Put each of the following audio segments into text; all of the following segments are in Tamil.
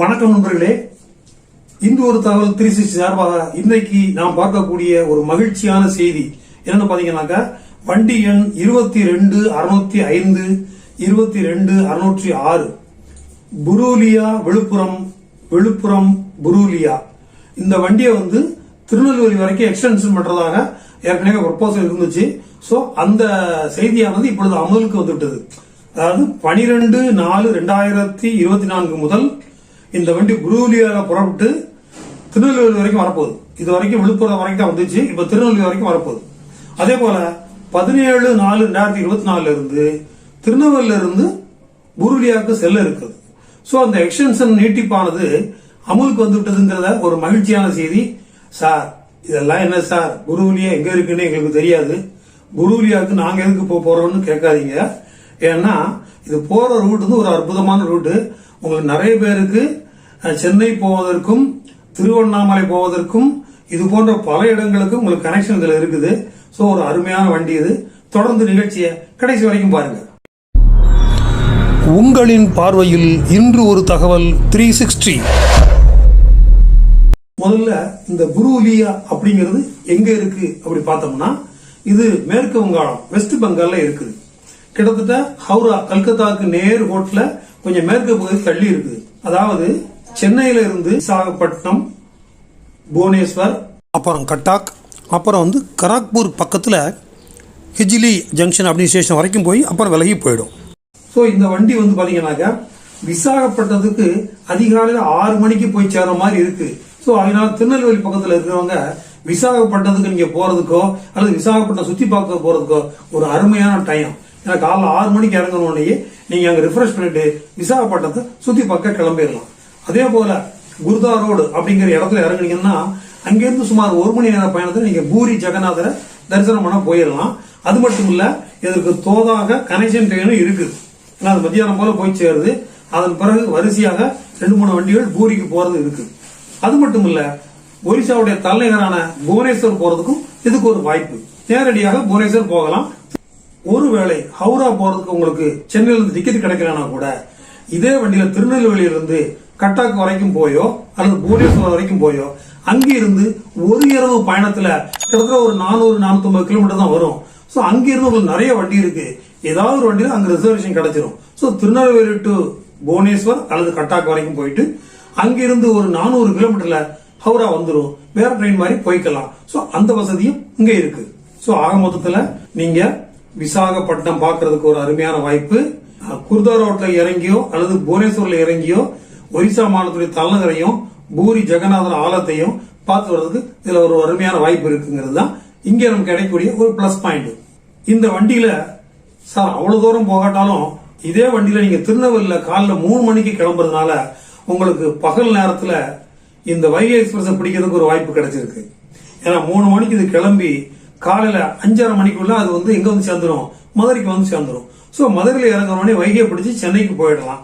வணக்கம் நண்பர்களே. இந்த ஒரு தகவல் த்ரீ சிக்ஸ்டி சார்பாக இன்றைக்கு நாம் பார்க்கக்கூடிய ஒரு மகிழ்ச்சியான செய்தி. என்னன்னு பாத்தீங்கன்னாக்கா வண்டி எண் இருபத்தி ரெண்டு அறுநூத்தி ஐந்து இருபத்தி ரெண்டு அறுநூற்றி ஆறு. புரூலியா விழுப்புரம் விழுப்புரம் புரூலியா. இந்த வண்டியை வந்து திருநெல்வேலி வரைக்கும் எக்ஸ்டென்ஷன் பண்றதாக ஏற்கனவே ப்ரொபோசல் இருந்துச்சு. ஸோ அந்த செய்தியானது இப்பொழுது அமலுக்கு வந்துவிட்டது. அதாவது பனிரெண்டு நாலு ரெண்டாயிரத்தி இருபத்தி நான்கு முதல் இந்த வண்டி புரூலியால புறப்பட்டு திருநெல்வேலி வரைக்கும் வரப்போகுது. இது வரைக்கும் விழுப்புரம் வரைக்கும் தான் வந்துச்சு. இப்போ திருநெல்வேலி வரைக்கும் வரப்போகுது. அதே போல பதினேழு நாலு ரெண்டாயிரத்தி இருபத்தி நாலுல இருந்து திருநெல்வேலியில இருந்து புருலியாவுக்கு செல்ல இருக்குது. ஸோ அந்த எக்ஸ்டென்ஷன் நீட்டிப்பானது அமுலுக்கு வந்து விட்டதுங்கிறத ஒரு மகிழ்ச்சியான செய்தி. சார் இதெல்லாம் என்ன சார் புருலியா எங்க இருக்குன்னு எங்களுக்கு தெரியாது. புருலியாவுக்கு நாங்க எதுக்கு போக போறோம்னு கேட்காதீங்க. ஏன்னா இது போற ரூட் வந்து ஒரு அற்புதமான ரூட்டு உங்களுக்கு நிறைய பேருக்கு சென்னை போவதற்கும் திருவண்ணாமலை போவதற்கும் இது போன்ற பல இடங்களுக்கு உங்களுக்கு கனெக்ஷன் இதுல இருக்குது. சோ ஒரு அருமையான வண்டி இது. தொடர்ந்து நிகழ்ச்சியை கடைசி வரைக்கும் பாருங்க. உங்களின் பார்வையில் இன்று ஒரு தகவல் த்ரீ சிக்ஸ்டி முதல்ல இந்த புரூலியா அப்படிங்கிறது எங்க இருக்கு? அப்படி பார்த்தோம்னா இது மேற்கு வங்காளம் வெஸ்ட் பெங்கால்ல இருக்குது. கிட்டத்தட்ட ஹவுரா கல்கத்தாவுக்கு நேர் ரோட்ல கொஞ்சம் மேற்கு பகுதி தள்ளி இருக்குது. அதாவது சென்னையில இருந்து விசாகப்பட்டினம் புவனேஸ்வர் அப்புறம் கட்டாக் அப்புறம் வந்து கராக்பூர் பக்கத்தில் ஹிஜிலி ஜங்ஷன் அப்படின்னு ஸ்டேஷன் வரைக்கும் போய் அப்புறம் விலகி போயிடும். ஸோ இந்த வண்டி வந்து பார்த்தீங்கன்னாக்கா விசாகப்பட்டினத்துக்கு அதிகாலையில் ஆறு மணிக்கு போய் சேர்ற மாதிரி இருக்கு. ஸோ அதனால திருநெல்வேலி பக்கத்தில் இருக்கிறவங்க விசாகப்பட்டினத்துக்கு நீங்கள் போகிறதுக்கோ அல்லது விசாகப்பட்டினம் சுற்றி பார்க்க போகிறதுக்கோ ஒரு அருமையான டைம் ஏன்னா காலைல ஆறு மணிக்கு இறங்கணும்னே நீங்க அங்க ரிஃப்ரெஷ் பண்ணிட்டு விசாகப்பட்டினத்தை சுத்தி பார்க்க கிளம்பிடலாம். அதே போல குருதா ரோடு அப்படிங்கிற இடத்துல இறங்குனீங்கன்னா அங்கிருந்து சுமார் ஒரு மணி நேர பயணத்தில் நீங்க பூரி ஜெகநாதரை தரிசனம் பண்ண போயிடலாம். அது மட்டும் இல்ல இதற்கு தோதாக கனெக்ஷன் ட்ரெயினும் இருக்குது ஏன்னா அது மத்தியானம் போல போய் சேருது. அதன் பிறகு வரிசையாக ரெண்டு மூணு வண்டிகள் பூரிக்கு போறது இருக்கு. அது மட்டும் இல்ல ஒரிசாவுடைய தலைநகரான புவனேஸ்வர் போறதுக்கும் இதுக்கு ஒரு வாய்ப்பு. நேரடியாக புவனேஸ்வர் போகலாம். ஒருவேளை ஹவுரா போறதுக்கு உங்களுக்கு சென்னையில இருந்து டிக்கெட் கிடைக்கலனா கூட இதே வண்டியில திருநெல்வேலியிலிருந்து கட்டாக்கு வரைக்கும் போயோ அல்லது புவனேஸ்வர் வரைக்கும் போயோ அங்கிருந்து ஒரு இரவு பயணத்துல கிட்டத்தட்ட ஒரு நானூறு நானூத்தி கிலோமீட்டர் தான் வரும். ஸோ அங்கிருந்து உங்களுக்கு நிறைய வண்டி இருக்கு. ஏதாவது ஒரு வண்டியில அங்க ரிசர்வேஷன் கிடைச்சிரும். ஸோ திருநெல்வேலி டு புவனேஸ்வர் அல்லது கட்டாக்கு வரைக்கும் போயிட்டு அங்கிருந்து ஒரு நானூறு கிலோமீட்டர்ல ஹவுரா வந்துடும் வேற ட்ரெயின் மாதிரி போய்க்கலாம். ஸோ அந்த வசதியும் இங்கே இருக்கு. ஸோ ஆக மொத்தத்தில் நீங்கள் விசாகப்பட்டினம் பார்க்கறதுக்கு ஒரு அருமையான வாய்ப்பு. குர்தா ரோட்ல இறங்கியோ அல்லது புவனேஸ்வர்ல இறங்கியோ ஒரிசா மாநிலத்துடைய தலைநகரையும் பூரி ஜெகநாதன் ஆலத்தையும் பார்த்து வர்றதுக்கு இதுல ஒரு அருமையான வாய்ப்பு இருக்குங்கிறது தான். இங்கே நமக்கு கிடைக்கக்கூடிய ஒரு பிளஸ் பாயிண்ட் இந்த வண்டியில சார் அவ்வளவு தூரம் போகாட்டாலும் இதே வண்டியில நீங்க திருநெல்வேலியில் காலைல மூணு மணிக்கு கிளம்புறதுனால உங்களுக்கு பகல் நேரத்துல இந்த வைகை எக்ஸ்பிரஸ் பிடிக்கிறதுக்கு ஒரு வாய்ப்பு கிடைச்சிருக்கு. ஏன்னா மூணு மணிக்கு இது கிளம்பி காலையில் அஞ்சரை மணிக்குள்ள அது வந்து எங்கே வந்து சேர்ந்துரும்? மதுரைக்கு வந்து சேர்ந்துடும் ஸோ மதுரையில் இறங்குறவனே வைகையை பிடிச்சி சென்னைக்கு போயிடலாம்.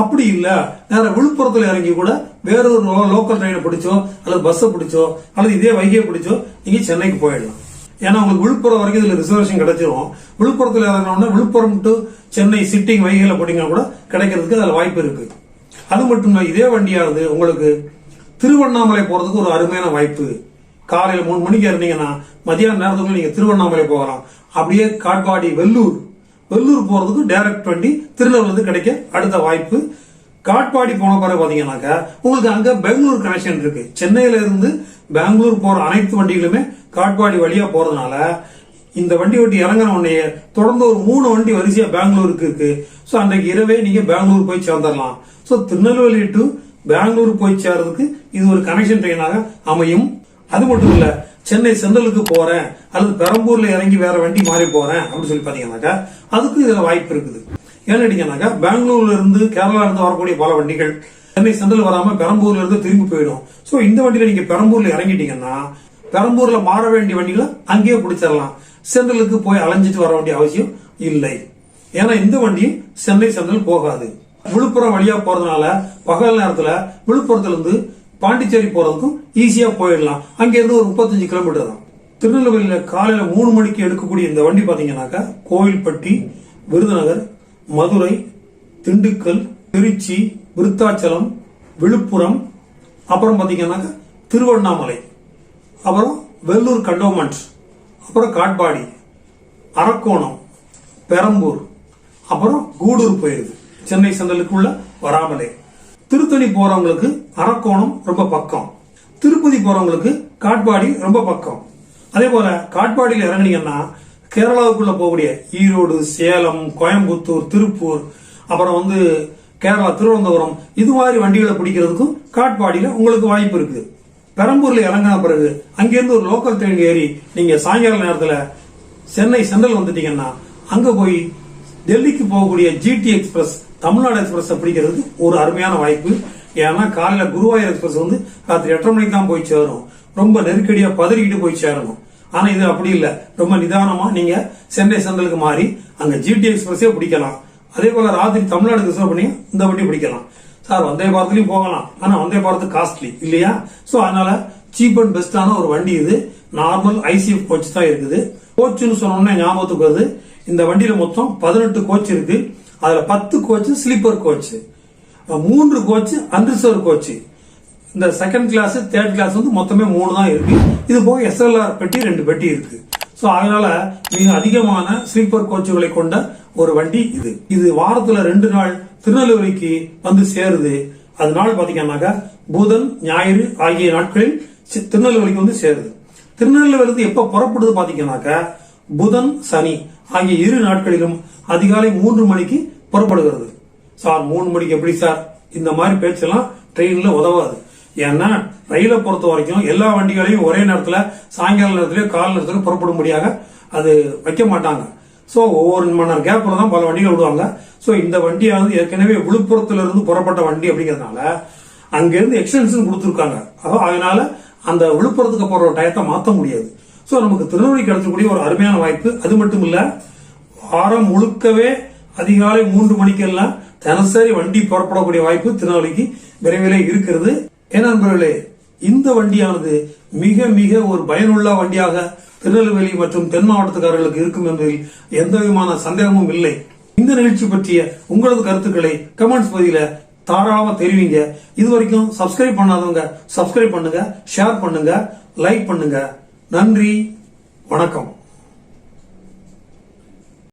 அப்படி இல்லை. வேற விழுப்புரத்தில் இறங்கி கூட வேற ஒரு லோக்கல் ட்ரெயினை பிடிச்சோ அல்லது பஸ்ஸை பிடிச்சோ அல்லது இதே வைகையை பிடிச்சோ நீங்கள் சென்னைக்கு போயிடலாம். ஏன்னா உங்களுக்கு விழுப்புரம் வரைக்கும் இதில் ரிசர்வேஷன் கிடைச்சிரும். விழுப்புரத்தில் இறங்கினோம்னா விழுப்புரம் டு சென்னை சிட்டிங் வைகையில் போட்டிங்கன்னா கூட கிடைக்கிறதுக்கு அதில் வாய்ப்பு இருக்கு. அது மட்டும் இல்லை இதே வண்டியானது உங்களுக்கு திருவண்ணாமலை போகிறதுக்கு ஒரு அருமையான வாய்ப்பு. காலையில் மூணு மணிக்கு இறந்தீங்கன்னா மதியான நேரத்துக்குள்ள நீங்கள் திருவண்ணாமலை போகலாம். அப்படியே காட்பாடி வெள்ளூர். வெள்ளூர் போகிறதுக்கு டைரக்ட் வண்டி திருநெல்வேலிருந்து கிடைக்க அடுத்த வாய்ப்பு. காட்பாடி போன பிறகு பார்த்தீங்கன்னாக்கா உங்களுக்கு அங்கே பெங்களூர் கனெக்ஷன் இருக்கு. சென்னையில இருந்து பெங்களூர் போகிற அனைத்து வண்டிகளுமே காட்பாடி வழியாக போகிறதுனால இந்த வண்டி வண்டி இறங்கின உடனே தொடர்ந்து ஒரு மூணு வண்டி வரிசையாக பெங்களூருக்கு இருக்கு. ஸோ அன்றைக்கு இரவே நீங்கள் பெங்களூர் போய் சேர்ந்துடலாம். ஸோ திருநெல்வேலி டு பெங்களூர் போய் சேர்றதுக்கு இது ஒரு கனெக்ஷன் ட்ரெயினாக அமையும். அது மட்டும் இல்ல சென்னை சென்ட்ரலுக்கு போறேன் அல்லது பெரம்பூர்ல இறங்கி வேற வண்டி மாறி போறேன் அப்படின்னு சொல்லி பாத்தீங்கன்னாக்கா அதுக்கு இதுல வாய்ப்பு இருக்குது. ஏன்னு கேட்டீங்கன்னாக்கா பெங்களூர்ல இருந்து கேரளா இருந்து வரக்கூடிய பல வண்டிகள் சென்னை சென்ட்ரல் வராம பெரம்பூர்ல இருந்து திரும்பி போயிடும். சோ இந்த வண்டியில நீங்க பெரம்பூர்ல இறங்கிட்டீங்கன்னா பெரம்பூர்ல மாற வேண்டிய வண்டிகளை அங்கேயே பிடிச்சிடலாம். சென்ட்ரலுக்கு போய் அலைஞ்சிட்டு வர வேண்டிய அவசியம் இல்லை. ஏன்னா இந்த வண்டியும் சென்னை சென்ட்ரல் போகாது. விழுப்புரம் வழியா போறதுனால பகல் நேரத்துல விழுப்புரத்துல இருந்து பாண்டிச்சேரி போறதுக்கும் ஈஸியா போயிடலாம். அங்கிருந்து ஒரு முப்பத்தஞ்சு கிலோமீட்டர் தான். திருநெல்வேலியில காலையில மூணு மணிக்கு எடுக்கக்கூடிய இந்த வண்டி பாத்தீங்கன்னாக்கா கோவில்பட்டி விருதுநகர் மதுரை திண்டுக்கல் திருச்சி விருத்தாச்சலம் விழுப்புரம் அப்புறம் பாத்தீங்கன்னாக்கா திருவண்ணாமலை அப்புறம் வெள்ளூர் கண்டோன்மெண்ட் அப்புறம் காட்பாடி அரக்கோணம் பெரம்பூர் அப்புறம் கூடூர் போயிருது. சென்னை சென்ட்ரலுக்குள்ள வராமலே. திருத்தணி போறவங்களுக்கு அரக்கோணம் ரொம்ப பக்கம். திருப்பதி போறவங்களுக்கு காட்பாடி ரொம்ப பக்கம். அதே போல காட்பாடியில் இறங்குனீங்கன்னா கேரளாவுக்குள்ள போகக்கூடிய ஈரோடு சேலம் கோயம்புத்தூர் திருப்பூர் அப்புறம் வந்து கேரளா திருவனந்தபுரம் இது மாதிரி வண்டிகளை பிடிக்கிறதுக்கும் காட்பாடியில் உங்களுக்கு வாய்ப்பு இருக்குது. பெரம்பூரில் இறங்கின பிறகு அங்கேருந்து ஒரு லோக்கல் ட்ரெயின் ஏறி நீங்கள் சாயங்கால நேரத்தில் சென்னை சென்ட்ரல் வந்துட்டீங்கன்னா அங்கே போய் டெல்லிக்கு போகக்கூடிய ஜிடி எக்ஸ்பிரஸ் தமிழ்நாடு எக்ஸ்பிரஸ் பிடிக்கிறது ஒரு அருமையான வாய்ப்பு. ஏன்னா காலையில குருவாயூர் எக்ஸ்பிரஸ் வந்து ராத்திரி எட்டரை மணிக்கு தான் போய் சேரும் ரொம்ப நெருக்கடியா பதறிக்கிட்டு போய் சேரணும். ஆனா இது அப்படி இல்லை. ரொம்ப நிதானமா நீங்க சென்னை சென்ட்ரலுக்கு மாறி அங்க ஜிடி எக்ஸ்பிரஸே பிடிக்கலாம். அதே போல ராத்திரி தமிழ்நாடு எக்ஸ்பிரஸ் பண்ணி இந்த வண்டி பிடிக்கலாம். சார் வந்தே பாரத்லயும் போகலாம். ஆனா வந்தே பாரத் காஸ்ட்லி இல்லையா? சோ அதனால சீப் அண்ட் பெஸ்டான ஒரு வண்டி இது. நார்மல் ஐசிஎஃப் கோச் தான் இருக்குது. கோச்சுன்னு சொன்னோம்னா ஞாபகத்துக்கு வருது. இந்த வண்டியில மொத்தம் பதினெட்டு கோச் இருக்கு. அதில் பத்து கோச்சு ஸ்லீப்பர் கோச்சு மூன்று கோச்சு அன்ரிசர்வ் கோச்சு இந்த செகண்ட் கிளாஸ் தேர்ட் கிளாஸ் வந்து மொத்தமே மூணு தான் இருக்கு. இது போக எஸ்எல்ஆர் பெட்டி ரெண்டு பெட்டி இருக்கு. ஸோ அதனால மிக அதிகமான ஸ்லீப்பர் கோச்சுகளை கொண்ட ஒரு வண்டி இது. இது வாரத்துல ரெண்டு நாள் திருநெல்வேலிக்கு வந்து சேருது. அது நாள் பாத்தீங்கன்னாக்கா புதன் ஞாயிறு ஆகிய நாட்களில் திருநெல்வேலிக்கு வந்து சேருது. திருநெல்வேலி எப்ப புறப்படுது பாத்தீங்கன்னாக்கா புதன் சனி. ஆகிய இரு நாட்களிலும் அதிகாலை மூன்று மணிக்கு புறப்படுகிறது. சார் மூணு மணிக்கு எப்படி சார்? இந்த மாதிரி பேச்செல்லாம் ட்ரெயின்ல உதவாது. ஏன்னா ரயிலை பொறுத்த வரைக்கும் எல்லா வண்டிகளையும் ஒரே நேரத்தில் சாயங்கால நேரத்திலயோ கால நேரத்திலயோ புறப்படும்படியாக அது வைக்க மாட்டாங்க. ஸோ ஒவ்வொரு மணி நேரம் கேப்பில் தான் பல வண்டிகள் விடுவாங்க ஸோ இந்த வண்டியானது ஏற்கனவே விழுப்புரத்திலிருந்து புறப்பட்ட வண்டி அப்படிங்கிறதுனால அங்கேருந்து எக்ஸ்டென்ஷன் கொடுத்துருக்காங்க. அதோ- அதனால அந்த விழுப்புரத்துக்கு போற டயத்தை மாற்ற முடியாது. ஸோ நமக்கு திருநெல்வேலி கிடைச்சக்கூடிய ஒரு அருமையான வாய்ப்பு. அது மட்டும் இல்ல வாரம் முழுக்கவே அதிகாலை மூன்று மணிக்கெல்லாம் தினசரி வண்டி புறப்படக்கூடிய வாய்ப்பு திருநெல்வேலிக்கு விரைவில் இருக்கிறது. ஏன்னா நண்பர்களே இந்த வண்டியானது மிக மிக ஒரு பயனுள்ள வண்டியாக திருநெல்வேலி மற்றும் தென் மாவட்டத்துக்காரர்களுக்கு இருக்கும் என்பதில் எந்த விதமான சந்தேகமும் இல்லை. இந்த நிகழ்ச்சி பற்றிய உங்களது கருத்துக்களை கமெண்ட்ஸ் பகுதியில தாராளமாக தெரிவிங்க. இது வரைக்கும் சப்ஸ்கிரைப் பண்ணாதவங்க சப்ஸ்கிரைப் பண்ணுங்க ஷேர் பண்ணுங்க லைக் பண்ணுங்க. நன்றி வணக்கம்.